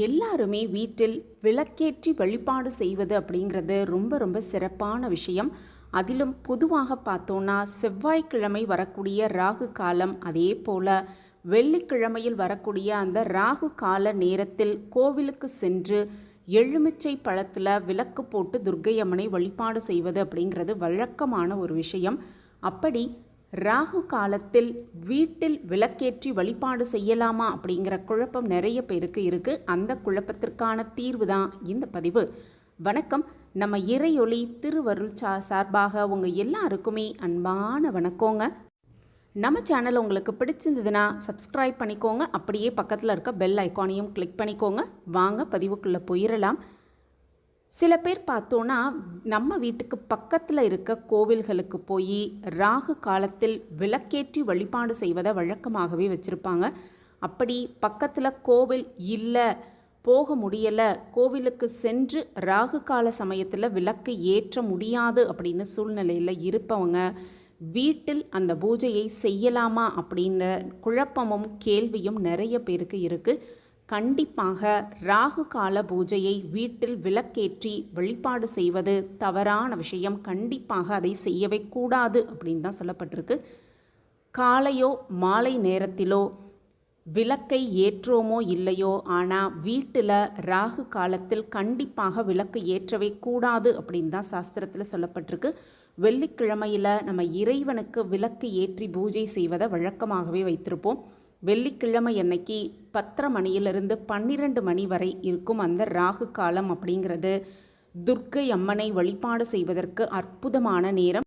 எல்லாருமே வீட்டில் விளக்கேற்றி வழிபாடு செய்வது அப்படிங்கிறது ரொம்ப ரொம்ப சிறப்பான விஷயம். அதிலும் பொதுவாக பார்த்தோன்னா செவ்வாய்க்கிழமை வரக்கூடிய ராகு காலம் அதே போல் வெள்ளிக்கிழமையில் வரக்கூடிய அந்த ராகு கால நேரத்தில் கோவிலுக்கு சென்று எலுமிச்சை பழத்தில் விளக்கு போட்டு துர்க்கை அம்மனை வழிபாடு செய்வது அப்படிங்கிறது வழக்கமான ஒரு விஷயம். அப்படி ராகு காலத்தில் வீட்டில் விளக்கேற்றி வழிபாடு செய்யலாமா அப்படிங்கிற குழப்பம் நிறைய பேருக்கு இருக்குது அந்த குழப்பத்திற்கான தீர்வு தான் இந்த பதிவு. வணக்கம். நம்ம இறையொளி திருவருள் சா சார்பாக உங்கள் எல்லாருக்குமே அன்பான வணக்கங்க. நம்ம சேனல் உங்களுக்கு பிடிச்சிருந்ததுன்னா சப்ஸ்கிரைப் பண்ணிக்கோங்க. அப்படியே பக்கத்தில் இருக்க பெல் ஐக்கானையும் கிளிக் பண்ணிக்கோங்க. வாங்க பதிவுக்குள்ளே போயிடலாம் சில பேர் பார்த்தோன்னா நம்ம வீட்டுக்கு பக்கத்தில் இருக்க கோவில்களுக்கு போய் ராகு காலத்தில் விளக்கேற்றி வழிபாடு செய்வதை வழக்கமாகவே வச்சுருப்பாங்க. அப்படி பக்கத்தில் கோவில் இல்லை போக முடியலை கோவிலுக்கு சென்று ராகு கால சமயத்தில் விளக்கு ஏற்ற முடியாது அப்படின்னு சூழ்நிலையில் இருப்பவங்க வீட்டில் அந்த பூஜையை செய்யலாமா அப்படின்ற குழப்பமும் கேள்வியும் நிறைய பேருக்கு இருக்குது கண்டிப்பாக ராகு கால பூஜையை வீட்டில் விளக்கேற்றி வழிபாடு செய்வது தவறான விஷயம். கண்டிப்பாக அதை செய்யவே கூடாது அப்படின்னு தான் சொல்லப்பட்டிருக்கு. காலையோ மாலை நேரத்திலோ விளக்கை ஏற்றோமோ இல்லையோ ஆனால் வீட்டில் ராகு காலத்தில் கண்டிப்பாக விளக்கு ஏற்றவே கூடாது அப்படின்னு தான் சாஸ்திரத்தில் சொல்லப்பட்டிருக்கு. வெள்ளிக்கிழமையில் நம்ம இறைவனுக்கு விளக்கு ஏற்றி பூஜை செய்வதை வழக்கமாகவே வைத்திருப்போம். வெள்ளிக்கிழமை அன்னைக்கு பத்தரை மணியிலிருந்து பன்னிரெண்டு மணி வரை இருக்கும் அந்த ராகு காலம் அப்படிங்கிறது துர்க்கை அம்மனை வழிபாடு செய்வதற்கு அற்புதமான நேரம்.